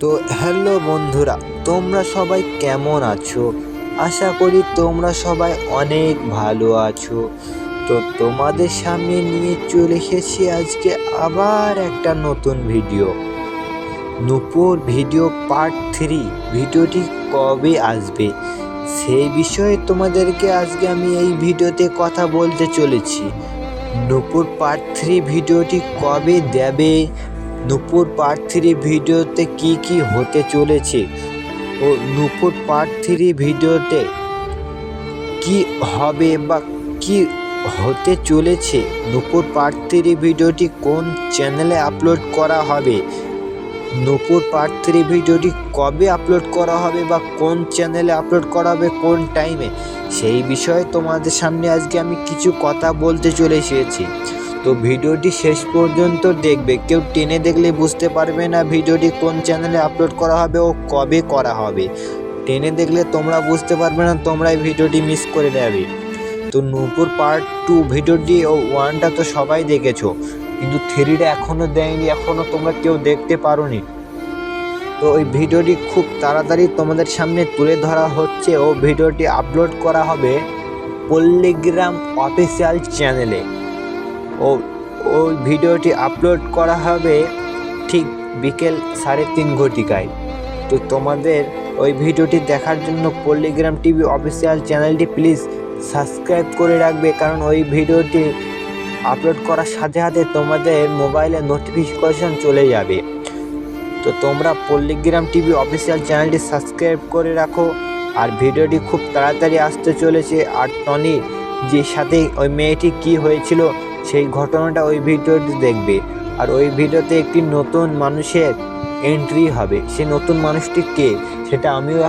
তো হ্যালো বন্ধুরা, তোমরা সবাই কেমন আছো? আশা করি তোমরা সবাই অনেক ভালো আছো। তো তোমাদের সামনে নিয়ে চলে এসেছি আজকে আবার একটা নতুন video. Nupur video part three, ভিডিওটি কবে আসবে? সেই বিষয়ে তোমাদেরকে আজকে আমি এই ভিডিওতে কথা বলতে চলেছি। নূপুর পার্ট থ্রি ভিডিওটি কবে দেবে? নূপুর পার্ট থ্রি ভিডিওতে কি কি হতে চলেছে? ও নূপুর পার্ট থ্রি ভিডিওতে কি হবে বা কি হতে চলেছে? নূপুর পার্ট থ্রি ভিডিওটি কোন চ্যানেলে আপলোড করা হবে? নূপুর পার্ট থ্রি ভিডিওটি কবে আপলোড করা হবে বা কোন চ্যানেলে আপলোড করা হবে, কোন টাইমে? সেই বিষয়ে তোমাদের সামনে আজকে আমি কিছু কথা বলতে চলে এসেছি। তো ভিডিওটি শেষ পর্যন্ত দেখবে। কেউ টেনে দেখলে বুঝতে পারবে না ভিডিওটি কোন চ্যানেলে আপলোড করা হবে ও কবে করা হবে। টেনে দেখলে তোমরা বুঝতে পারবে না তোমরা এই ভিডিওটি মিস করে নেবে। তো নূপুর পার্ট টু ভিডিওটি ও ওয়ানটা তো সবাই দেখেছ, কিন্তু থ্রিটা এখনও দেয়নি এখনও তোমরা কেউ দেখতে পারোনি। তো ওই ভিডিওটি খুব তাড়াতাড়ি তোমাদের সামনে তুলে ধরা হচ্ছে ও ভিডিওটি আপলোড করা হবে পল্লিগ্রাম অফিসিয়াল চ্যানেলে ও ওই ভিডিওটি আপলোড করা হবে ঠিক বিকেল সাড়ে তিন ঘটিকায়। তো তোমাদের ওই ভিডিওটি দেখার জন্য পল্লিগ্রাম টিভি অফিসিয়াল চ্যানেলটি প্লিজ সাবস্ক্রাইব করে রাখবে, কারণ ওই ভিডিওটি আপলোড করার সাথে সাথে তোমাদের মোবাইলে নোটিফিকেশন চলে যাবে। তো তোমরা পল্লিগ্রাম টিভি অফিসিয়াল চ্যানেলটি সাবস্ক্রাইব করে রাখো, আর ভিডিওটি খুব তাড়াতাড়ি আসতে চলেছে। আর টনি যে সাথে ওই মেয়েটি কি হয়েছিল সেই ঘটনাটা ওই ভিডিওটি দেখবে। আর ওই ভিডিওতে একটি নতুন মানুষের এন্ট্রি হবে। সেই নতুন মানুষটি কে? সেটা আমিও